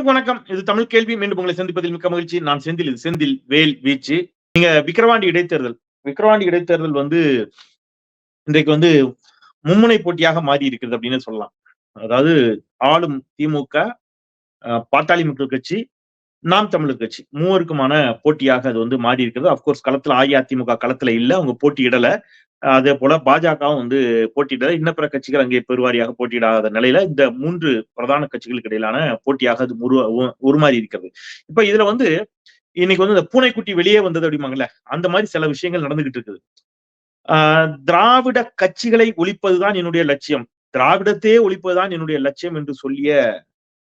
அனைவருக்கும் வணக்கம். இது தமிழ் கேள்வி. மீண்டும் உங்களை சந்திப்பதில் மிக்க மகிழ்ச்சி. நான் செந்தில். இது செந்தில் வேல் வீச்சு. நீங்க விக்கிரவாண்டி இடைத்தேர்தல். விக்கிரவாண்டி இடைத்தேர்தல் வந்து இன்றைக்கு வந்து மும்முனை போட்டியாக மாறி இருக்கிறது அப்படின்னு சொல்லலாம். அதாவது ஆளும் திமுக பாட்டாளி மக்கள் கட்சி நாம் தமிழர் கட்சி. மூவருக்குமான போட்டியாக அது வந்து மாறி இருக்கிறது அப்கோர்ஸ் களத்துல அஇஅதிமுக களத்துல இல்ல. அவங்க போட்டியிடல. அதே போல பாஜகவும் வந்து போட்டியிடல. இன்ன பிற கட்சிகள் அங்கே பெருவாரியாக போட்டியிடாத நிலையில இந்த மூன்று பிரதான கட்சிகளுக்கு இடையிலான போட்டியாக அது உரு உ- உருமாறி இருக்கிறது இப்ப இதுல வந்து இன்னைக்கு வந்து இந்த பூனைக்குட்டி வெளியே வந்தது அப்படிமாங்கல்ல அந்த மாதிரி சில விஷயங்கள் நடந்துகிட்டு இருக்குது. ஆஹ் திராவிட கட்சிகளை ஒழிப்பதுதான் என்னுடைய லட்சியம். திராவிடத்தையே ஒழிப்பதுதான் என்னுடைய லட்சியம் என்று சொல்லிய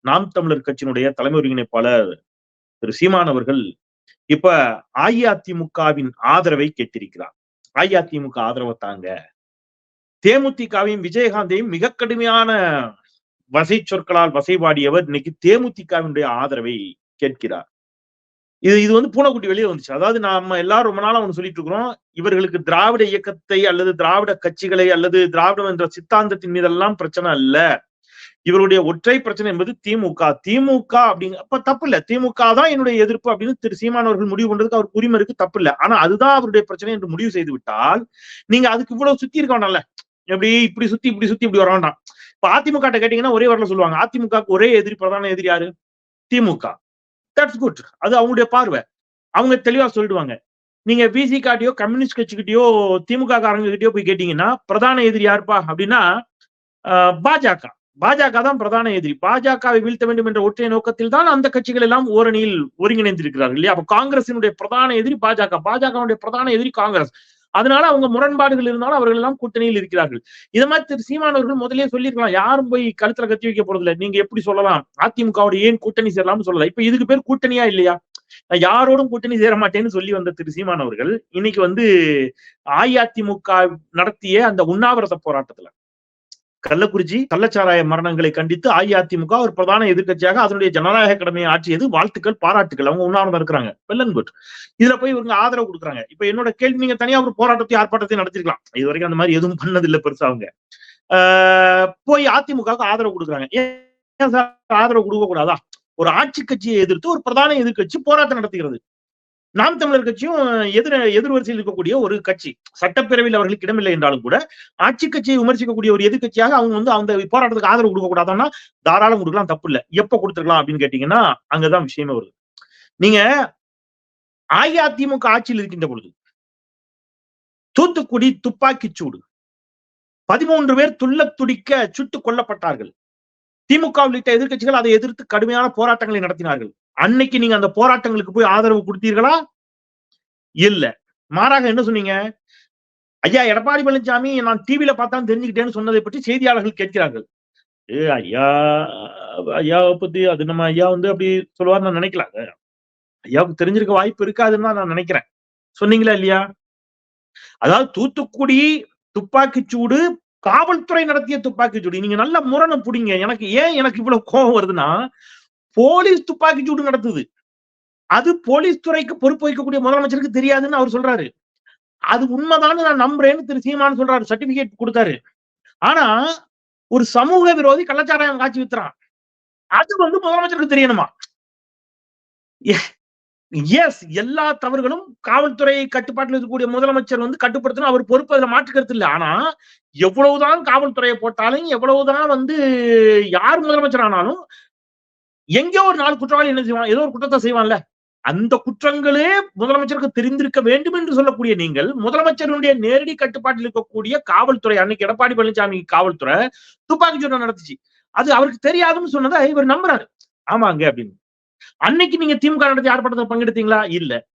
நாம் தமிழர் கட்சியினுடைய தலைமை ஒருங்கிணைப்பாளர் திரு சீமான் அவர்கள் இப்ப அஇஅதிமுகவின் ஆதரவை கேட்டிருக்கிறார். அஇஅதிமுக ஆதரவை தாங்க. தேமுதிகவையும் விஜயகாந்தையும் மிக கடுமையான வசை சொற்களால் வசைபாடியவர் இன்னைக்கு தேமுதிகவினுடைய ஆதரவை கேட்கிறார். இது இது வந்து பூனைக்குட்டி வெளியே வந்துச்சு. அதாவது நாம எல்லாரும் ரொம்ப நாளா ஒண்ணு சொல்லிட்டு இருக்கிறோம். இவர்களுக்கு திராவிட இயக்கத்தை அல்லது திராவிட கட்சிகளை அல்லது திராவிடம் என்ற சித்தாந்தத்தின் மீதெல்லாம் பிரச்சனை அல்ல. இவருடைய ஒற்றை பிரச்சனை என்பது திமுக. திமுக அப்படிங்க அப்ப தப்பு இல்ல திமுக தான் என்னுடைய எதிர்ப்பு அப்படின்னு திரு சீமான் அவர்கள் முடிவு பண்றதுக்கு அவருக்கு உரிமை இருக்கு தப்பு இல்ல ஆனா அதுதான் அவருடைய பிரச்சனை என்று முடிவு செய்து விட்டால் நீங்க அதுக்கு இவ்வளவு சுத்தி இருக்க வேண்டாம்ல எப்படி இப்படி சுத்தி இப்படி சுத்தி இப்படி வர வேண்டாம். இப்ப அதிமுக கிட்ட கேட்டீங்கன்னா ஒரே வரல சொல்லுவாங்க. அதிமுகவுக்கு ஒரே எதிரி பிரதான எதிரி யாரு? திமுக. தட்ஸ் குட் அது அவங்களுடைய பார்வை. அவங்க தெளிவா சொல்லிடுவாங்க. நீங்க பிசி காட்டியோ கம்யூனிஸ்ட் கட்சிக்கிட்டயோ திமுக காரங்க கிட்டயோ போய் கேட்டீங்கன்னா பிரதான எதிரி யாருப்பா அப்படின்னா பாஜக. பாஜக தான் பிரதான எதிரி பாஜகவை வீழ்த்த வேண்டும் என்ற ஒற்றை நோக்கத்தில் தான் அந்த கட்சிகள் எல்லாம் ஓரணியில் ஒருங்கிணைந்திருக்கிறார்கள் இல்லையா அப்ப காங்கிரசினுடைய பிரதான எதிரி பாஜக பாஜகவுடைய பிரதான எதிரி காங்கிரஸ் அதனால அவங்க முரண்பாடுகள் இருந்தாலும் அவர்கள் எல்லாம் கூட்டணியில் இருக்கிறார்கள் இதை மாதிரி திரு சீமான் அவர்கள் முதலே சொல்லியிருக்கலாம் யாரும் போய் கழுத்துல கத்தி வைக்க போறது இல்லை நீங்க எப்படி சொல்லலாம் அதிமுகவோட ஏன் கூட்டணி சேரலாம்னு சொல்லலாம் இப்ப இதுக்கு பேர் கூட்டணியா இல்லையா நான் யாரோடும் கூட்டணி சேர மாட்டேன்னு சொல்லி வந்த திரு சீமான் அவர்கள் இன்னைக்கு வந்து அஇஅதிமுக நடத்திய அந்த உண்ணாவிரத போராட்டத்துல கள்ளக்குறிச்சி கள்ளச்சாராய மரணங்களை கண்டித்து அஇஅதிமுக ஒரு பிரதான எதிர்கட்சியாக அதனுடைய ஜனநாயக கடமையை ஆற்றியது வாழ்த்துக்கள் பாராட்டுகள் அவங்க உண்ணாவிரதம் இருக்கிறாங்க. வெல் அண்ட் குட் இதுல போய் இவங்க ஆதரவு கொடுக்குறாங்க. இப்ப என்னோட கேள்வி நீங்க தனியா ஒரு போராட்டத்தை ஆர்ப்பாட்டத்தை நடத்திருக்கலாம். இது வரைக்கும் அந்த மாதிரி எதுவும் பண்ணதில்லை பெருசா அவங்க. ஆஹ் போய் அதிமுகவுக்கு ஆதரவு கொடுக்குறாங்க. ஏன் சார் ஆதரவு கொடுக்க கூடாதா ஒரு ஆட்சி கட்சியை எதிர்த்து ஒரு பிரதான எதிர்கட்சி போராட்டம் நடத்துகிறது. நாம் தமிழர் கட்சியும் எதிர எதிர்வரிசையில் இருக்கக்கூடிய ஒரு கட்சி சட்டப்பேரவையில் அவர்களுக்கு இடமில்லை என்றாலும் கூட ஆட்சி கட்சியை விமர்சிக்கக்கூடிய ஒரு எதிர்கட்சியாக அவங்க வந்து அந்த போராட்டத்துக்கு ஆதரவு கொடுக்க கூடாதுன்னா தாராளம் கொடுக்கலாம் தப்பு இல்ல. எப்ப கொடுத்துருக்கலாம் அப்படின்னு கேட்டீங்கன்னா அங்கதான் விஷயமே வருது. நீங்க அஇஅதிமுக ஆட்சியில் இருக்கின்ற பொழுது தூத்துக்குடி துப்பாக்கி சூடு பதிமூன்று பேர் துள்ள துடிக்க சுட்டுக் கொல்லப்பட்டார்கள். திமுக உள்ளிட்ட எதிர்க்கட்சிகள் அதை எதிர்த்து கடுமையான போராட்டங்களை நடத்தினார்கள். அன்னைக்கு நீங்க அந்த போராட்டங்களுக்கு போய் ஆதரவு கொடுத்தீர்களா? இல்ல. மாறாக என்ன சொன்னீங்க? ஐயா எடப்பாடி பழனிசாமி நான் டிவியில பார்த்தான் தெரிஞ்சுக்கிட்டேன்னு சொன்னதை பற்றி செய்தியாளர்கள் கேட்கிறார்கள். ஏ ஐயா ஐயாவை பத்தி அது நம்ம ஐயா வந்து அப்படி சொல்லுவார் நான் நினைக்கல. ஐயாவுக்கு தெரிஞ்சிருக்க வாய்ப்பு இருக்காதுன்னு தான் நான் நினைக்கிறேன். சொன்னீங்களா இல்லையா? அதாவது தூத்துக்குடி துப்பாக்கிச்சூடு காவல்துறை நடத்திய துப்பாக்கிச்சூடு. நீங்க நல்ல முரணை புடிங்க. எனக்கு ஏன் எனக்கு இவ்வளவு கோபம் வருதுன்னா போலீஸ் துப்பாக்கி சூடு நடத்துது. அது போலீஸ் துறைக்கு பொறுப்பு வைக்கக்கூடிய முதலமைச்சருக்கு தெரியாதுன்னு அவர் சொல்றாரு. அது உண்மைதான் நான் நம்புறேன்னு திரு சீமான் சொல்றாரு. சர்டிபிகேட் கொடுத்தாரு. ஆனா ஒரு சமூக விரோதி கள்ளச்சாராயம் காட்சி வித்துறான். அது வந்து முதலமைச்சருக்கு தெரியணுமா? எஸ் எல்லா தவறுகளும் காவல்துறை கட்டுப்பாட்டில் இருக்கக்கூடிய முதலமைச்சர் வந்து கட்டுப்படுத்தணும். அவர் பொறுப்பு அதுல மாற்று கருத்து இல்லை. ஆனா எவ்வளவுதான் காவல்துறையை போட்டாலும் எவ்வளவுதான் வந்து யார் முதலமைச்சர் ஆனாலும் எங்கேயோ ஒரு நாலு குற்றவாளி என்ன செய்வான் ஏதோ ஒரு குற்றத்தை செய்வான்ல? அந்த குற்றங்களே முதலமைச்சருக்கு தெரிந்திருக்க வேண்டும் என்று சொல்லக்கூடிய நீங்கள் முதலமைச்சருடைய நேரடி கட்டுப்பாட்டில் இருக்கக்கூடிய காவல்துறை அன்னைக்கு எடப்பாடி பழனிசாமி காவல்துறை துப்பாக்கி சூடு நடத்துச்சு. அது அவருக்கு தெரியாதுன்னு சொன்னதை இவர் நம்புறாரு. ஆமாங்க அப்படின்னு. அன்னைக்கு நீங்க திமுக நடத்தி ஆர்ப்பாட்டத்தில் பங்கெடுத்தீங்களா? இல்ல.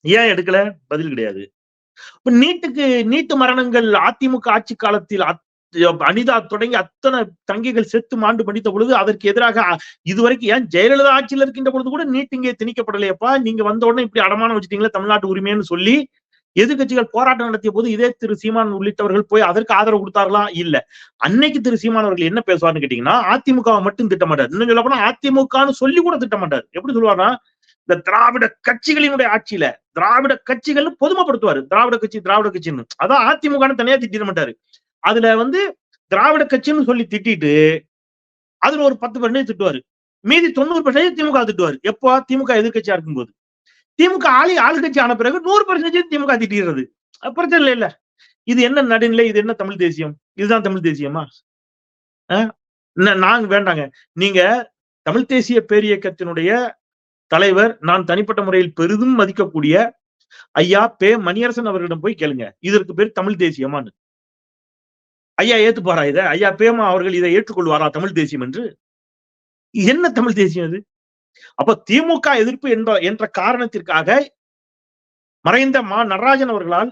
ஏன் எடுக்கல? பதில் கிடையாது. நீட்டுக்கு நீட்டு மரணங்கள் அதிமுக ஆட்சி காலத்தில் அத்- அனிதா தொடங்கி அத்தனை தங்கைகள் செத்து மாண்டு படித்த பொழுது அதற்கு எதிராக இதுவரைக்கும் ஏன் ஜெயலலிதா ஆட்சியில் இருக்கின்ற பொழுது கூட நீட் இங்கே திணிக்கப்படலையப்பா? நீங்க வந்த உடனே இப்படி அடமானம் வச்சுட்டீங்களா தமிழ்நாட்டு உரிமைன்னு சொல்லி எதிர்கட்சிகள் போராட்டம் நடத்திய போது இதே திரு சீமான் உள்ளிட்டவர்கள் போய் அதற்கு ஆதரவு கொடுத்தார்களா? இல்ல. அன்னைக்கு திரு சீமான் அவர்கள் என்ன பேசுவார்னு கேட்டீங்கன்னா அதிமுகவை மட்டும் திட்டமாட்டார் இன்னும் சொல்ல போனா அதிமுகன்னு சொல்லி கூட திட்டமாட்டார் எப்படி சொல்லுவார்னா இந்த திராவிட கட்சிகளினுடைய ஆட்சியில திராவிட கட்சிகள் பொதுமைப்படுத்துவாரு. திராவிட கட்சி திராவிட கட்சின்னு. அதான் அதிமுகன்னு தனியா திட்டிட மாட்டாரு. அதுல வந்து திராவிட கட்சின்னு சொல்லி திட்டிட்டு அதுல ஒரு பத்து பர்சன்டேஜ் திட்டுவாரு. மீதி தொண்ணூறு பர்சன்டேஜ் திமுக திட்டுவார். எப்போ திமுக எதிர்க்கட்சியா இருக்கும்போது. திமுக ஆளி ஆளுகட்சி ஆன பிறகு நூறு பர்சன்டேஜ் திமுக திட்டிடுறது. பிரச்சனை இல்லை இல்ல இது என்ன நடுநிலை? இது என்ன தமிழ் தேசியம்? இதுதான் தமிழ் தேசியமா? நாங்க வேண்டாங்க. நீங்க தமிழ் தேசிய பேரியக்கத்தினுடைய தலைவர் நான் தனிப்பட்ட முறையில் பெரிதும் மதிக்கக்கூடிய ஐயா பே மணியரசன் அவர்களிடம் போய் கேளுங்க. இதற்கு பேர் தமிழ் தேசியமானு ஐயா ஏத்துப்பாரா இதை? ஐயா பேமா அவர்கள் இதை ஏற்றுக்கொள்வாரா? தமிழ் தேசியம் என்று? என்ன தமிழ் தேசியம் இது அப்ப திமுக எதிர்ப்பு என்ற என்ற காரணத்திற்காக மறைந்த மா நடராஜன் அவர்களால்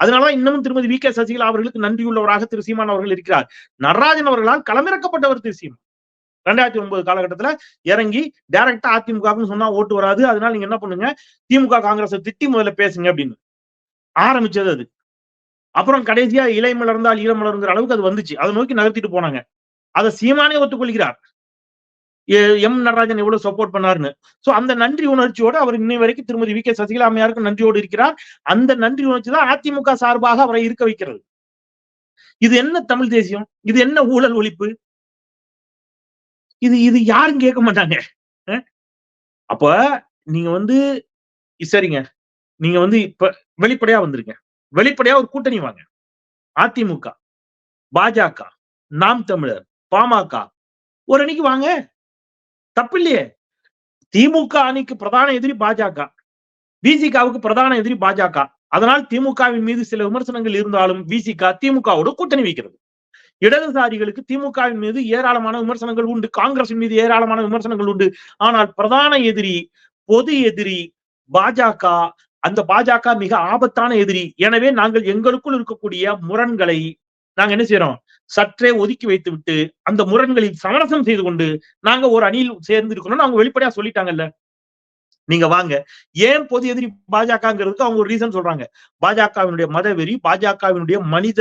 அதனாலதான் இன்னமும் திருமதி வி கே சசிகலா அவர்களுக்கு நன்றியுள்ளவராக திரு சீமான் அவர்கள் இருக்கிறார். நடராஜன் அவர்களால் களமிறக்கப்பட்டவர் திரு சீமான். ரெண்டாயிரத்தி ஒன்பது காலகட்டத்துல இறங்கி டைரக்டா அதிமுகன்னு சொன்னா ஓட்டு வராது. அதனால நீங்க என்ன பண்ணுங்க? திமுக காங்கிரஸ் திட்டி முதல்ல பேசுங்க அப்படின்னு. ஆரம்பிச்சது அது. அப்புறம் கடைசியா இலை மலர்ந்தால் ஈழம் மலர்ங்கிற அளவுக்கு அது வந்துச்சு. அதை நோக்கி நகர்த்திட்டு போனாங்க. அதை சீமானே ஒத்துக்கொள்கிறார். எ- எம் நடராஜன் எவ்வளவு சப்போர்ட் பண்ணாருன்னு. சோ அந்த நன்றி உணர்ச்சியோட அவர் இன்னை வரைக்கும் திருமதி வி கே சசிகலா அம்மையாருக்கு நன்றியோடு இருக்கிறார். அந்த நன்றி உணர்ச்சி தான் அதிமுக சார்பாக அவரை இருக்க வைக்கிறது. இது என்ன தமிழ் தேசியம்? இது என்ன ஊழல் ஒழிப்பு? இது இது யாரும் கேட்க மாட்டாங்க. அஹ்? அப்ப நீங்க வந்து சரிங்க. நீங்க வந்து இப்ப வெளிப்படையா வந்துருங்க. வெளிப்படையா ஒரு கூட்டணி வாங்க. அதிமுக பாஜக நாம் தமிழர் பாமக. ஒரு அணிக்கு வாங்க. தப்பு இல்லையே திமுக அணிக்கு பிரதான எதிரி பாஜக. விசிகாவுக்கு பிரதான எதிரி பாஜக. அதனால் திமுகவின் மீது சில விமர்சனங்கள் இருந்தாலும் விசிகா திமுகவோட கூட்டணி வைக்கிறது. இடதுசாரிகளுக்கு திமுகவின் மீது ஏராளமான விமர்சனங்கள் உண்டு. காங்கிரசின் மீது ஏராளமான விமர்சனங்கள் உண்டு. ஆனால் பிரதான எதிரி பொது எதிரி பாஜக அந்த பாஜக மிக ஆபத்தான எதிரி. எனவே நாங்கள் எங்களுக்குள் இருக்கக்கூடிய முரண்களை நாங்க என்ன செய்யறோம் சற்றே ஒதுக்கி வைத்து விட்டு அந்த முரண்களில் சமரசம் செய்து கொண்டு நாங்க ஒரு அணியில் சேர்ந்து இருக்கணும்னு அவங்க வெளிப்படையா சொல்லிட்டாங்கல்ல. நீங்க வாங்க. ஏன் பொது எதிரி பாஜகங்கிறதுக்கு அவங்க ஒரு ரீசன் சொல்றாங்க. பாஜகவினுடைய மதவெறி பாஜகவினுடைய மனித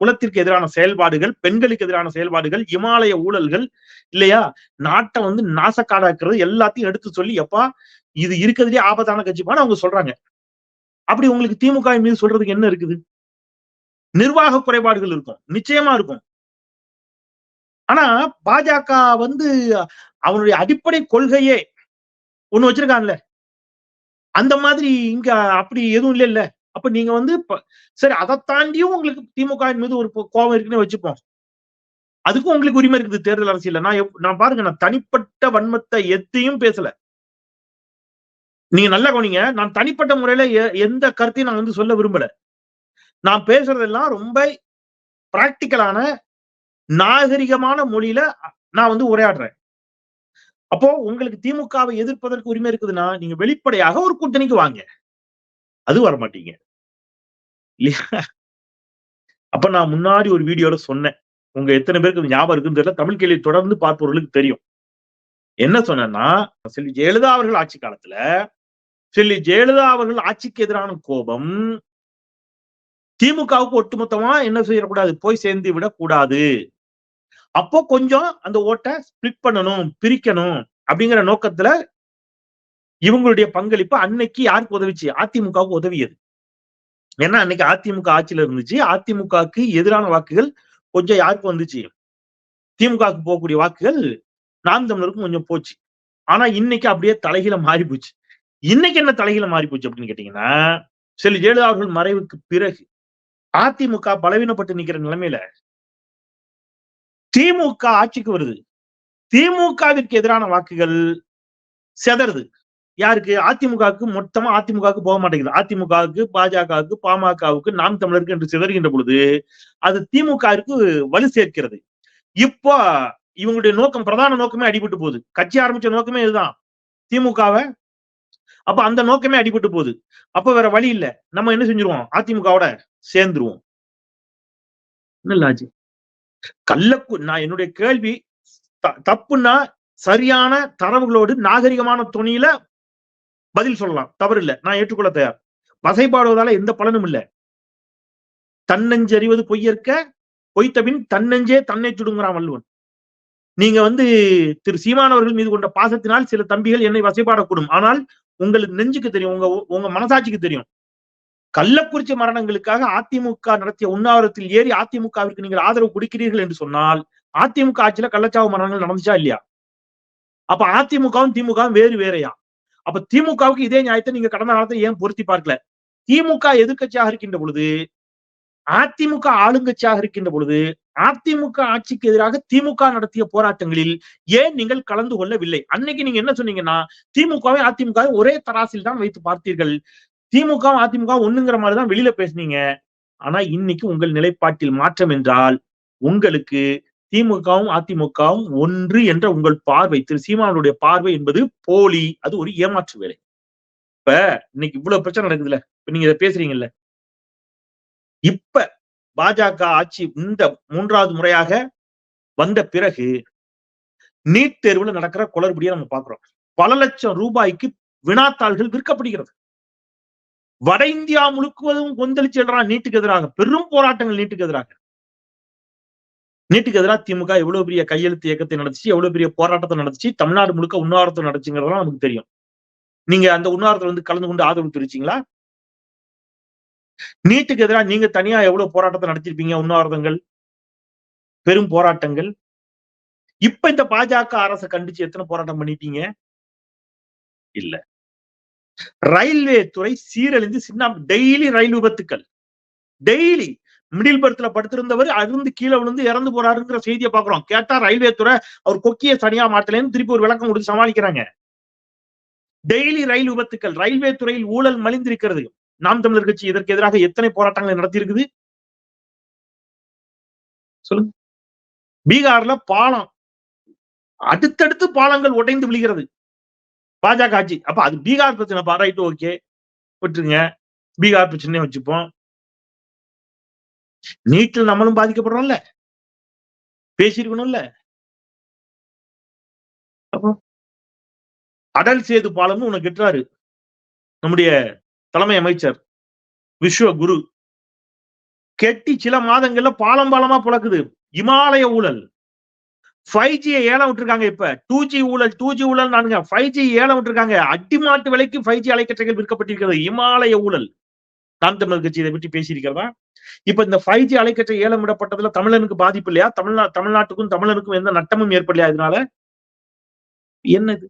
குலத்திற்கு எதிரான செயல்பாடுகள் பெண்களுக்கு எதிரான செயல்பாடுகள் இமாலய ஊழல்கள் இல்லையா? நாட்டை வந்து நாசக்காடாக்குறது எல்லாத்தையும் எடுத்து சொல்லி எப்பா இது இருக்கிறதுலே ஆபத்தான கட்சிப்பான்னு அவங்க சொல்றாங்க. அப்படி உங்களுக்கு திமுக மீது சொல்றதுக்கு என்ன இருக்குது? நிர்வாக குறைபாடுகள் இருக்கும். நிச்சயமா இருக்கும். ஆனா பாஜக வந்து அவனுடைய அடிப்படை கொள்கையே ஒண்ணு வச்சிருக்கான்ல அந்த மாதிரி இங்க அப்படி எதுவும் இல்ல இல்ல அப்ப நீங்க வந்து ப- சரி அதை தாண்டியும் உங்களுக்கு திமுக மீது ஒரு கோபம் இருக்குன்னு வச்சுப்போம். அதுக்கும் உங்களுக்கு உரிமை இருக்குது தேர்தல் அரசியல் நான் நான் பாருங்க நான் தனிப்பட்ட வன்மத்தை எத்தையும் பேசல. நீங்க நல்லா கவனிங்க நான் தனிப்பட்ட முறையில எ- எந்த கருத்தையும் நான் வந்து சொல்ல விரும்பல. நான் பேசுறதெல்லாம் ரொம்ப பிராக்டிக்கலான நாகரிகமான மொழியில நான் வந்து உரையாடுறேன். அப்போ உங்களுக்கு திமுகவை எதிர்ப்பதற்கு உரிமை இருக்குதுன்னா நீங்க வெளிப்படையாக ஒரு கூட்டணிக்கு வாங்க. அது வர மாட்டீங்க இல்லையா? அப்ப நான் முன்னாடி ஒரு வீடியோல சொன்னேன். உங்க எத்தனை பேருக்கு ஞாபகம் இருக்குன்னு தெரியல. தமிழ் கேள்வி தொடர்ந்து பார்ப்பவர்களுக்கு தெரியும். என்ன சொன்னா செல்வி ஜெயலலிதா அவர்கள் ஆட்சி காலத்துல செல்லி ஜெயலலிதா அவர்கள் ஆட்சிக்கு எதிரான கோபம். திமுகவுக்கு ஒட்டுமொத்தமா என்ன செய்யக்கூடாது? போய் சேர்ந்து விடக்கூடாது. அப்போ கொஞ்சம் அந்த ஓட்டை ஸ்பிளிட் பண்ணணும் பிரிக்கணும் அப்படிங்கிற நோக்கத்துல இவங்களுடைய பங்களிப்பு அன்னைக்கு யாருக்கு உதவிச்சு? அதிமுகவுக்கு உதவியது. ஏன்னா அன்னைக்கு அதிமுக ஆட்சியில இருந்துச்சு. அதிமுகவுக்கு எதிரான வாக்குகள் கொஞ்சம் யாருக்கு வந்துச்சு? திமுகவுக்கு போகக்கூடிய வாக்குகள் நாம் தமிழருக்கும் கொஞ்சம் போச்சு. ஆனா இன்னைக்கு அப்படியே தலைகீழ மாறி போச்சு இன்னைக்கு என்ன தலைகளை மாறி போச்சு அப்படின்னு கேட்டீங்கன்னா செல்வி ஜெயலலிதா அவர்கள் மறைவுக்கு பிறகு அதிமுக பலவீனப்பட்டு நிக்கிற நிலைமையில திமுக ஆட்சிக்கு வருது. திமுகவிற்கு எதிரான வாக்குகள் செதறுது. யாருக்கு? அதிமுகவுக்கு. மொத்தமா அதிமுகவுக்கு போக மாட்டேங்குது. அதிமுகவுக்கு பாஜகவுக்கு பாமகவுக்கு நாம் தமிழருக்கு என்று சிதறுகின்ற பொழுது அது திமுகவிற்கு வலு சேர்க்கிறது. இப்போ இவங்களுடைய நோக்கம் பிரதான நோக்கமே அடிபட்டு போகுது. கட்சி ஆரம்பிச்ச நோக்கமே இதுதான். திமுகவை அப்ப அந்த நோக்கமே அடிபட்டு போகுது. அப்ப வேற வழி இல்ல. நம்ம என்ன செஞ்சிருவோம்? அதிமுகவோட சேர்ந்துருவோம். என்ன லாஜிக் கள்ளக்கு நான் என்னுடைய கேள்வி த- தப்புன்னா சரியான தரவுகளோடு நாகரிகமான துணியில பதில் சொல்லலாம். தவறு இல்ல. நான் ஏற்றுக்கொள்ள தயார். வசைப்பாடுவதால எந்த பலனும் இல்ல. தன்னஞ்சறிவது பொய்யற்க பொய்த்தபின் தன்னஞ்சே தன்னை சுடுங்கிறான் வள்ளுவன். நீங்க வந்து திரு சீமானவர்கள் மீது கொண்ட பாசத்தினால் சில தம்பிகள் என்னை வசைபாடக்கூடும். ஆனால் உங்களுக்கு நெஞ்சுக்கு தெரியும் உங்க உங்க மனசாட்சிக்கு தெரியும். கள்ளக்குறிச்சி மரணங்களுக்காக அதிமுக நடத்திய உண்ணாவிரத்தில் ஏறி அதிமுகவிற்கு நீங்கள் ஆதரவு கொடுக்கிறீர்கள் என்று சொன்னால் அதிமுக ஆட்சியில கள்ளச்சாவு மரணங்கள் நடந்துச்சா இல்லையா? அப்ப அதிமுகவும் திமுகவும் வேறு வேறையா? அப்ப திமுகவுக்கு இதே நியாயத்தை நீங்க கடந்த காலத்தை ஏன் பொருத்தி பார்க்கல? திமுக எதிர்க்கட்சியாக இருக்கின்ற பொழுது அதிமுக ஆளுங்கட்சியாக இருக்கின்ற பொழுது அதிமுக ஆட்சிக்கு எதிராக திமுக நடத்திய போராட்டங்களில் ஏன் நீங்கள் கலந்து கொள்ளவில்லை? அன்னைக்கு நீங்க என்ன சொன்னீங்கன்னா திமுகவை அதிமுக ஒரே தராசில் தான் வைத்து பார்த்தீர்கள். திமுக அதிமுக ஒண்ணுங்கிற மாதிரி தான் வெளியில பேசுனீங்க. ஆனா இன்னைக்கு உங்கள் நிலைப்பாட்டில் மாற்றம் என்றால் உங்களுக்கு திமுகவும் அதிமுகவும் ஒன்று என்ற உங்கள் பார்வை திரு. சீமானுடைய பார்வை என்பது போலி. அது ஒரு ஏமாற்று வேலை. இப்ப இன்னைக்கு இவ்வளவு பிரச்சனை நடக்குதுல்ல. இப்ப நீங்க இதை பேசுறீங்கல்ல. இப்ப பாஜக ஆட்சி இந்த மூன்றாவது முறையாக வந்த பிறகு நீட் தேர்வுல நடக்கிற குளறுபடியை நம்ம பாக்குறோம் பல லட்சம் ரூபாய்க்கு வினாத்தாள்கள் விற்கப்படுகிறது. வட இந்தியா முழுக்குவதும் கொந்தளிச்சு எழுறான் நீட்டுக்கு எதிராக. பெரும் போராட்டங்கள் நீட்டுக்கு எதிராக. நீட்டுக்கு எதிராக திமுக எவ்வளவு பெரிய கையெழுத்து இயக்கத்தை நடந்துச்சு எவ்வளவு பெரிய போராட்டத்தை நடந்துச்சு தமிழ்நாடு முழுக்க உண்ணாவிரத்தை நடச்சுங்கிறதெல்லாம் நமக்கு தெரியும். நீங்க அந்த உண்ணாவிரத்துல வந்து கலந்து கொண்டு ஆதரவு தெரிவிச்சீங்களா? நீட்டுக்கு எதிராக நீங்க தனியா எவ்வளவு போராட்டத்தை நடத்திருப்பீங்க உண்ணாவிரதங்கள் பெரும் போராட்டங்கள்? இப்ப இந்த பாஜக அரசை கண்டிச்சு எத்தனை போராட்டம் பண்ணிட்டீங்க? இல்ல. ரயில்வே துறை சீரழிந்து சின்ன டெய்லி ரயில் விபத்துக்கள். டெய்லி. மிடில் பர்த்ல படுத்திருந்தவர் அருந்து கீழே விழுந்து இறந்து போறாருங்கிற செய்தியை பாக்குறோம் கேட்டா ரயில்வே துறை அவர் கொக்கிய தனியா மாட்டலன்னு திருப்பி ஒரு விளக்கம் கொடுத்து சமாளிக்கிறாங்க. டெய்லி ரயில் விபத்துக்கள். ரயில்வே துறையில் ஊழல் மலிந்திருக்கிறது. நாம் தமிழர் கட்சி இதற்கு எதிராக எத்தனை போராட்டங்களை நடத்தியிருக்குது? சொல்லுங்க. பீகார்ல பாலம் அடுத்தடுத்து பாலங்கள் உடைந்து விழுகிறது. பாஜக ஆட்சி. அப்ப அது பீகார் பிரச்சனை. பாராயிட்டு ஓகே. விட்டுருங்க. பீகார் பிரச்சனையை வச்சுப்போம். நீட்டில் நம்மளும் பாதிக்கப்படுறோம்ல. பேசியிருக்கணும்ல. அப்போ அடல் சேது பாலம்னு உனக்கு கெட்டுறாரு. நம்முடைய தலைமை அமைச்சர் விஸ்வ குரு கெட்டி சில மாதங்கள்ல பாலம் பாலமா புழக்குது. இமாலய ஊழல். ஃபைவ் ஜியை ஏலம் விட்டுருக்காங்க இப்ப. டூ ஜி ஊழல் டூ ஜி ஊழல் நானுங்க. ஃபைவ் ஜி ஏலம் விட்டுருக்காங்க. அடிமாட்டு விலைக்கு ஃபைவ் ஜி அலைக்கற்றைகள் விற்கப்பட்டிருக்கிறது. இமாலய ஊழல். நாம் தமிழர் கட்சி இதை பற்றி பேசியிருக்கிறதா? இப்ப இந்த ஃபைவ் ஜி அலைக்கற்றை ஏலம் விடப்பட்டதுல தமிழனுக்கு பாதிப்பு இல்லையா? தமிழ்நா தமிழ்நாட்டுக்கும் தமிழனுக்கும் எந்த நட்டமும் ஏற்படலையா இதனால? என்னது?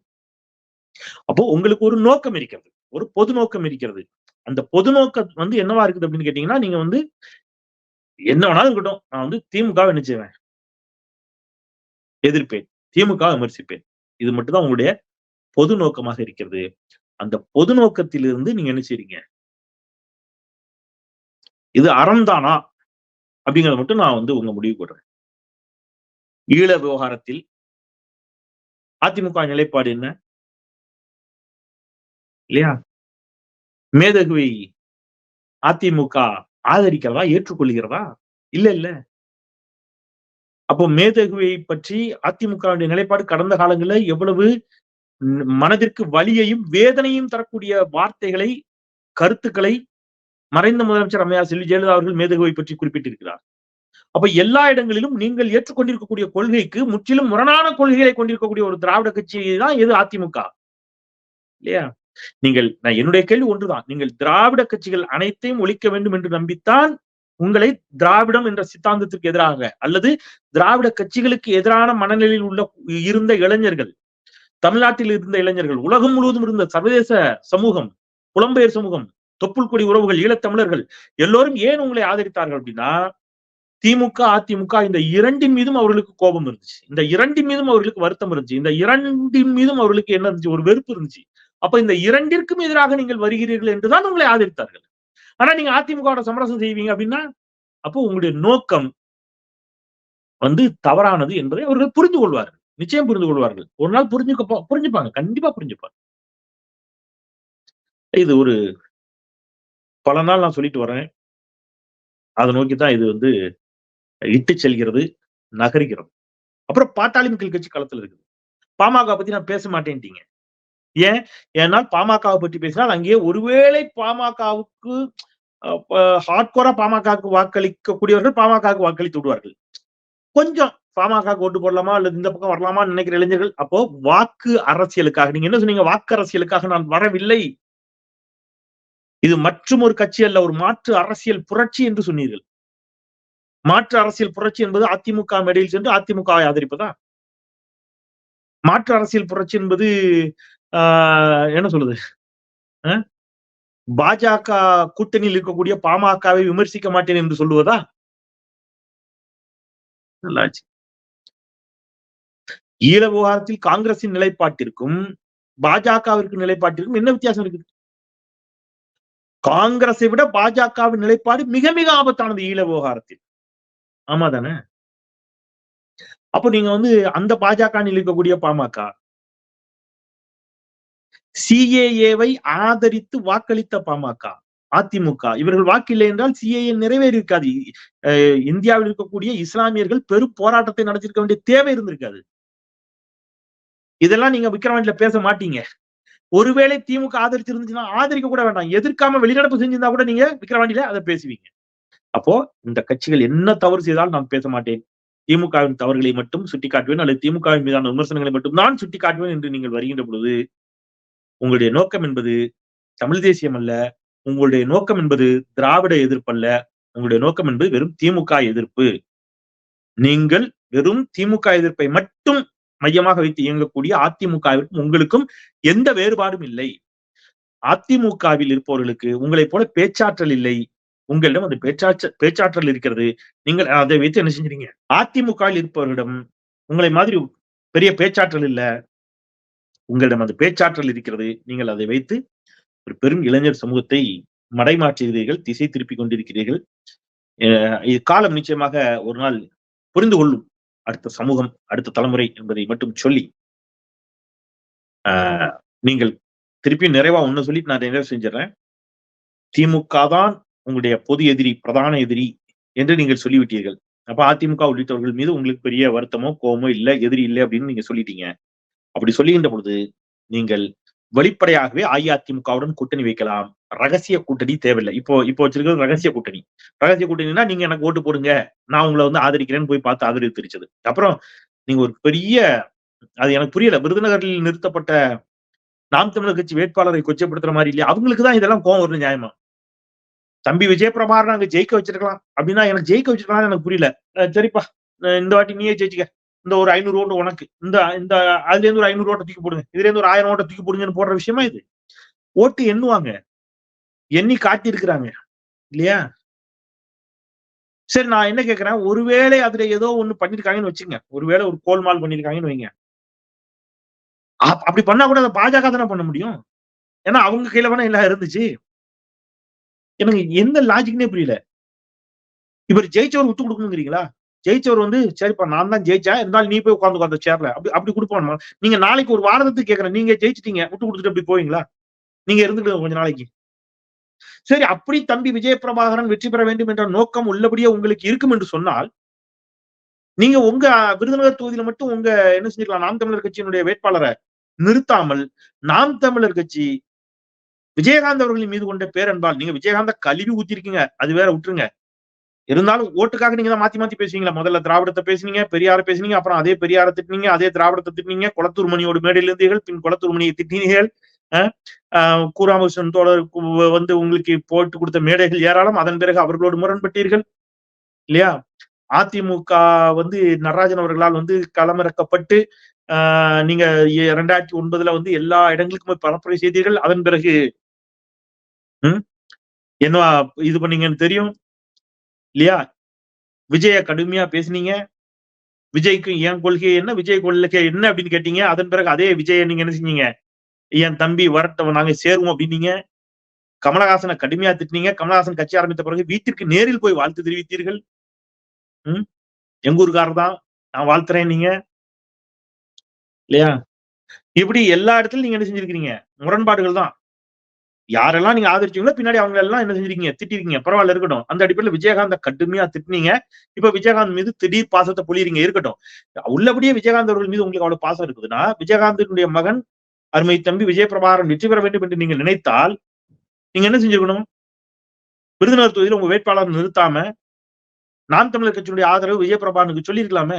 அப்போ உங்களுக்கு ஒரு நோக்கம் இருக்கிறது. ஒரு பொது நோக்கம் இருக்கிறது. அந்த பொது நோக்கம் வந்து என்னவா இருக்குது அப்படின்னு கேட்டீங்கன்னா நீங்க வந்து என்ன வேணாலும் இருக்கட்டும். நான் வந்து திமுக என்ன செய்வேன் எதிர்ப்பேன். திமுக விமர்சிப்பேன். இது மட்டும்தான் உங்களுடைய பொது நோக்கமாக இருக்கிறது. அந்த பொது நோக்கத்திலிருந்து நீங்க என்ன செய்றீங்க இது அறம்தானா அப்படிங்கறத மட்டும் நான் வந்து உங்க முடிவு கொடுறேன் ஈழ விவகாரத்தில் அதிமுக நிலைப்பாடு என்ன? இல்லையா? மேதகுவை அதிமுக ஆதரிக்கிறதா ஏற்றுக்கொள்கிறதா? இல்ல இல்ல. அப்போ மேதகுவை பற்றி அதிமுகவுடைய நிலைப்பாடு கடந்த காலங்களில் எவ்வளவு மனதிற்கு வலியையும் வேதனையும் தரக்கூடிய வார்த்தைகளை கருத்துக்களை மறைந்த முதலமைச்சர் அம்மையார் செல்வி ஜெயலலிதா அவர்கள் மேதகுவை பற்றி குறிப்பிட்டிருக்கிறார். அப்ப எல்லா இடங்களிலும் நீங்கள் ஏற்றுக்கொண்டிருக்கக்கூடிய கொள்கைக்கு முற்றிலும் முரணான கொள்கைகளை கொண்டிருக்கக்கூடிய ஒரு திராவிட கட்சி தான் எது அதிமுக? இல்லையா? நீங்கள் நான் என்னுடைய கேள்வி ஒன்றுதான். நீங்கள் திராவிட கட்சிகள் அனைத்தையும் ஒழிக்க வேண்டும் என்று நம்பித்தான் உங்களை திராவிடம் என்ற சித்தாந்தத்திற்கு எதிராக அல்லது திராவிட கட்சிகளுக்கு எதிரான மனநிலையில் உள்ள இருந்த இளைஞர்கள் தமிழ்நாட்டில் இருந்த இளைஞர்கள் உலகம் முழுவதும் இருந்த சர்வதேச சமூகம் புலம்பெயர் சமூகம் தொப்புள் கொடி உறவுகள் ஈழத்தமிழர்கள் எல்லோரும் ஏன் உங்களை ஆதரித்தார்கள் அப்படின்னா திமுக அதிமுக இந்த இரண்டின் மீதும் அவர்களுக்கு கோபம் இருந்துச்சு. இந்த இரண்டின் மீதும் அவர்களுக்கு வருத்தம் இருந்துச்சு. இந்த இரண்டின் மீதும் அவர்களுக்கு என்ன இருந்துச்சு? ஒரு வெறுப்பு இருந்துச்சு. அப்ப இந்த இரண்டிற்கும் எதிராக நீங்கள் வருகிறீர்கள் என்றுதான் உங்களை ஆதரித்தார்கள். ஆனா நீங்க அதிமுக சமரசம் செய்வீங்க அப்படின்னா அப்போ உங்களுடைய நோக்கம் வந்து தவறானது என்பதை அவர்கள் புரிந்து கொள்வார்கள். நிச்சயம் புரிந்து கொள்வார்கள். ஒரு நாள் புரிஞ்சுக்க புரிஞ்சுப்பாங்க. கண்டிப்பா புரிஞ்சுப்பாங்க. இது ஒரு பல நாள் நான் சொல்லிட்டு வரேன் அதை நோக்கித்தான் இது வந்து இட்டு செல்கிறது நகர்கிறது. அப்புறம் பாட்டாளி மக்கள் கட்சி களத்துல இருக்குது. பாமக பத்தி நான் பேச மாட்டேன்ட்டீங்க. ஏன்? ஏன்னா பாமகவை பற்றி பேசினால் அங்கேயே ஒருவேளை பாமகவுக்கு ஹார்ட்கோரா பாமகவுக்கு வாக்களிக்கக்கூடியவர்கள் பாமகவுக்கு வாக்களித்து விடுவார்கள். கொஞ்சம் பாமக ஓட்டு போடலாமா? அல்லது இந்த பக்கம் வரலாமா? நினைக்கிற இளைஞர்கள் அப்போ வாக்கு அரசியலுக்காக நீங்க என்ன சொன்னீங்க? வாக்கு அரசியலுக்காக நான் வரவில்லை. இது மற்றும் ஒரு கட்சி அல்ல ஒரு மாற்று அரசியல் புரட்சி என்று சொன்னீர்கள். மாற்று அரசியல் புரட்சி என்பது அதிமுக மேடையில் சென்று அதிமுகவை ஆதரிப்பதா? மாற்று அரசியல் புரட்சி என்பது என்ன சொல்றது? பாஜக கூட்டணியில் இருக்கக்கூடிய பாமகவை விமர்சிக்க மாட்டேன் என்று சொல்லுவதா? நல்லாச்சு. ஈழ விவகாரத்தில் காங்கிரசின் நிலைப்பாட்டிற்கும் பாஜகவிற்கு நிலைப்பாட்டிற்கும் என்ன வித்தியாசம் இருக்குது? காங்கிரஸை விட பாஜகவின் நிலைப்பாடு மிக மிக ஆபத்தானது ஈழ விவகாரத்தில் ஆமா தானே அப்போ நீங்க வந்து அந்த பாஜக இருக்கக்கூடிய பாமக சிஏஏவை ஆதரித்து வாக்களித்த பாமக அதிமுக. இவர்கள் வாக்கில்லை என்றால் சிஏஏ நிறைவேறி இருக்காது. அஹ் இந்தியாவில் இருக்கக்கூடிய இஸ்லாமியர்கள் பெரும் போராட்டத்தை நடத்திருக்க வேண்டிய தேவை இருந்திருக்காது. இதெல்லாம் நீங்க விக்கிரவாண்டில பேச மாட்டீங்க. ஒருவேளை திமுக ஆதரித்து இருந்துச்சுன்னா ஆதரிக்க கூட வேண்டாம். எதிர்க்காம வெளிநடப்பு செஞ்சிருந்தா கூட நீங்க விக்கிரவாண்டில அதை பேசுவீங்க. அப்போ இந்த கட்சிகள் என்ன தவறு செய்தாலும் நான் பேச மாட்டேன். திமுகவின் தவறுகளை மட்டும் சுட்டிக்காட்டுவேன். அல்லது திமுகவின் மீதான விமர்சனங்களை மட்டும் நான் சுட்டிக்காட்டுவேன் என்று நீங்கள் வருகின்ற பொழுது உங்களுடைய நோக்கம் என்பது தமிழ் தேசியம் அல்ல உங்களுடைய நோக்கம் என்பது திராவிட எதிர்ப்பு அல்ல உங்களுடைய நோக்கம் என்பது வெறும் திமுக எதிர்ப்பு. நீங்கள் வெறும் திமுக எதிர்ப்பை மட்டும் மையமாக வைத்து இயங்கக்கூடிய அதிமுகவிற்கும் உங்களுக்கும் எந்த வேறுபாடும் இல்லை. அதிமுகவில் இருப்பவர்களுக்கு உங்களைப் போல பேச்சாற்றல் இல்லை. உங்களிடம் அந்த பேச்சாற்ற பேச்சாற்றல் இருக்கிறது. நீங்கள் அதை வைத்து என்ன செஞ்சீங்க அதிமுகவில் இருப்பவர்களிடம் உங்களை மாதிரி பெரிய பேச்சாற்றல் இல்ல. உங்களிடம் அந்த பேச்சாற்றல் இருக்கிறது. நீங்கள் அதை வைத்து ஒரு பெரும் இளைஞர் சமூகத்தை மடைமாற்றுகிறீர்கள் திசை திருப்பி கொண்டிருக்கிறீர்கள். இது காலம் நிச்சயமாக ஒரு நாள் புரிந்து கொள்ளும் அடுத்த சமூகம் அடுத்த தலைமுறை என்பதை மட்டும் சொல்லி நீங்கள் திருப்பி நிறைவா ஒண்ணு சொல்லி நான் நிறைவு செஞ்சிடறேன். திமுக தான் உங்களுடைய பொது எதிரி பிரதான எதிரி என்று நீங்கள் சொல்லிவிட்டீர்கள். அப்ப அதிமுக உள்ளிட்டவர்கள் மீது உங்களுக்கு பெரிய வருத்தமோ கோவமோ இல்லை எதிரி இல்லை அப்படின்னு நீங்க சொல்லிட்டீங்க. அப்படி சொல்லுகின்ற பொழுது நீங்கள் வெளிப்படையாகவே அஇஅதிமுகவுடன் கூட்டணி வைக்கலாம். ரகசிய கூட்டணி தேவையில்லை. இப்போ இப்போ வச்சிருக்கிறது ரகசிய கூட்டணி. ரகசிய கூட்டணினா நீங்க எனக்கு ஓட்டு போடுங்க. நான் உங்களை வந்து ஆதரிக்கிறேன்னு போய் பார்த்து ஆதரவு தெரிச்சது அப்புறம் நீங்க ஒரு பெரிய அது எனக்கு புரியல. விருதுநகரில் நிறுத்தப்பட்ட நாம் தமிழர் கட்சி வேட்பாளரை கொச்சப்படுத்துற மாதிரி இல்லையா? அவங்களுக்கு தான் இதெல்லாம் கோவம் வரும் நியாயமா? தம்பி விஜயபிரபார் நாங்க ஜெயிக்க வச்சிருக்கலாம். அப்படின்னா எனக்கு ஜெயிக்க வச்சிருக்கலாம் எனக்கு புரியல. சரிப்பா. இந்த வாட்டி நீயே ஜெயிச்சுக்க. இந்த ஒரு ஐநூறு ஓட்டு உனக்கு. இந்த இந்த அதுல இருந்து ஒரு ஐநூறு ஓட்டை தூக்கி போடுங்க. இதுல இருந்து ஒரு ஆயிரம் ஓட்டை தூக்கி போடுங்கன்னு போடுற விஷயமா இது? ஓட்டு எண்ணுவாங்க. எண்ணி காட்டி இருக்கிறாங்க இல்லையா? சரி நான் என்ன கேக்குறேன் ஒருவேளை அதுல ஏதோ ஒண்ணு பண்ணிருக்காங்கன்னு வச்சுங்க. ஒருவேளை ஒரு கோல்மால் பண்ணிருக்காங்கன்னு வைங்க. அப்படி பண்ணா கூட அதை பாஜக தானே பண்ண முடியும்? ஏன்னா அவங்க கையில வேணா எல்லாம் இருந்துச்சு. எனக்கு எந்த லாஜிக்னே புரியல. இவர் ஜெயிச்சவர் ஒத்து கொடுக்கணுங்கிறீங்களா? ஜெயிச்சவர் வந்து சரிப்பா நான் தான் ஜெயிச்சேன் இருந்தாலும் நீ போய் உட்காந்து அந்த சேர்ல அப்படி அப்படி கொடுப்போம் நீங்க நாளைக்கு ஒரு வாரத்துக்கு கேக்குறேன். நீங்க ஜெயிச்சிட்டீங்க. விட்டு கொடுத்துட்டு அப்படி போவீங்களா? நீங்க இருந்துட்டு கொஞ்ச நாளைக்கு. சரி அப்படி தம்பி விஜய பிரபாகரன் வெற்றி பெற வேண்டும் என்ற நோக்கம் உள்ளபடியே உங்களுக்கு இருக்கும் என்று சொன்னால் நீங்க உங்க விருதுநகர் தொகுதியில மட்டும் உங்க என்ன செஞ்சிருக்கலாம் நாம் தமிழர் கட்சியினுடைய வேட்பாளரை நிறுத்தாமல் நாம் தமிழர் கட்சி விஜயகாந்த் அவர்களின் மீது கொண்ட பேரன்பால் நீங்க விஜயகாந்த கழுவி ஊத்திருக்கீங்க. அது வேற விட்டுருங்க. இருந்தாலும் ஓட்டுக்காக நீங்க தான் மாத்தி மாத்தி பேசுவீங்களா? முதல்ல திராவிடத்தை பேசுனீங்க பெரியார பேசுனீங்க அப்புறம் அதே பெரியார திட்டினீங்க அதே திராவிடத்தை திட்டினீங்க குளத்தூர் மணியோடு மேடையில் இருந்தீர்கள் பின் குளத்தூர் மணியை திட்டினீர்கள். ஆஹ் கூராமகிருஷ்ணன் தோழர் வந்து உங்களுக்கு போட்டு கொடுத்த மேடைகள் ஏராளம். அதன் பிறகு அவர்களோடு முரண்பட்டீர்கள். இல்லையா? அதிமுக வந்து நடராஜன் அவர்களால் வந்து களமிறக்கப்பட்டு ஆஹ் நீங்க இரண்டாயிரத்தி ரெண்டாயிரத்தி ஒன்பதுல வந்து எல்லா இடங்களுக்குமே பரப்புரை செய்தீர்கள். அதன் பிறகு என்ன இது பண்ணீங்கன்னு தெரியும்? இல்லையா? விஜய கடுமையா பேசுனீங்க. விஜய்க்கு என் கொள்கை என்ன? விஜய் கொள்கை என்ன அப்படின்னு கேட்டீங்க. அதன் பிறகு அதே விஜய நீங்க என்ன செஞ்சீங்க? என் தம்பி வரட்டவன் நாங்க சேருவோம் அப்படின்னீங்க. கமலஹாசனை கடுமையா திட்டினீங்க. கமலஹாசன் கட்சி ஆரம்பித்த பிறகு வீட்டிற்கு நேரில் போய் வாழ்த்து தெரிவித்தீர்கள். ம்? எங்க ஊருக்காரர் தான். நான் வாழ்த்துறேன் நீங்க. இல்லையா? இப்படி எல்லா இடத்துலயும் நீங்க என்ன செஞ்சிருக்கீங்க முரண்பாடுகள் தான். யாரெல்லாம் நீங்க ஆதரிச்சீங்களோ பின்னாடி அவங்க எல்லாம் என்ன செஞ்சிருக்கீங்க? திட்டிருக்கீங்க. பரவாயில்ல இருக்கட்டும். அந்த அடிப்படையில் விஜயகாந்த கடுமையா திட்டினீங்க. இப்ப விஜயகாந்த் மீது திடீர் பாசத்தை பொழியறீங்க. இருக்கட்டும். உள்ளபடியே விஜயகாந்த் அவர்கள் மீது உங்களுக்கு அவ்வளவு பாசம் இருக்குதுன்னா விஜயகாந்தினுடைய மகன் அருமை தம்பி விஜயபிரபாரன் வெற்றி பெற வேண்டும் என்று நீங்க நினைத்தால் நீங்க என்ன செஞ்சிருக்கணும்? விருதுநகர் தொகுதியில் உங்க வேட்பாளர் நிறுத்தாம நாம் தமிழர் கட்சியினுடைய ஆதரவு விஜயபிரபாகனுக்கு சொல்லியிருக்கலாமே?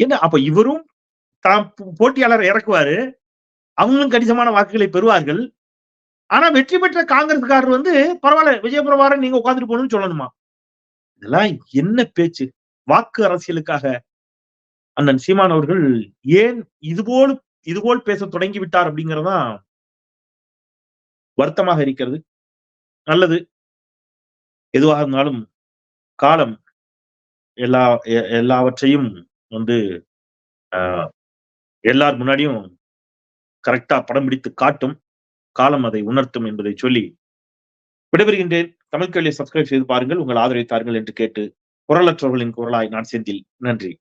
என்ன? அப்ப இவரும் தாம் போட்டியாளர் இறக்குவாரு. அவங்களும் கணிசமான வாக்குகளை பெறுவார்கள். ஆனா வெற்றி பெற்ற காங்கிரஸ்காரர் வந்து பரவாயில்ல விஜயபிரபாரன் நீங்க உட்கார்ந்துட்டு போகணும்னு சொல்லணுமா? இதெல்லாம் என்ன பேச்சு? வாக்கு அரசியலுக்காக. அண்ணன் சீமான் அவர்கள் ஏன் இதுபோல் இதுபோல் பேச தொடங்கி விட்டார் அப்படிங்கறதுதான் வருத்தமாக இருக்கிறது. நல்லது. எதுவாக இருந்தாலும் காலம் எல்லா எ- எல்லாவற்றையும் வந்து ஆஹ், எல்லார் முன்னாடியும் கரெக்டா படம் பிடித்து காட்டும் காலம் அதை உணர்த்தும் என்பதை சொல்லி விடைபெறுகின்றேன். தமிழ் கேள்வியை சப்ஸ்கிரைப் செய்து பாருங்கள். உங்கள் ஆதரவை தாருங்கள் என்று கேட்டு குரலற்றவர்களின் குரலாய் நான் செந்தில். நன்றி.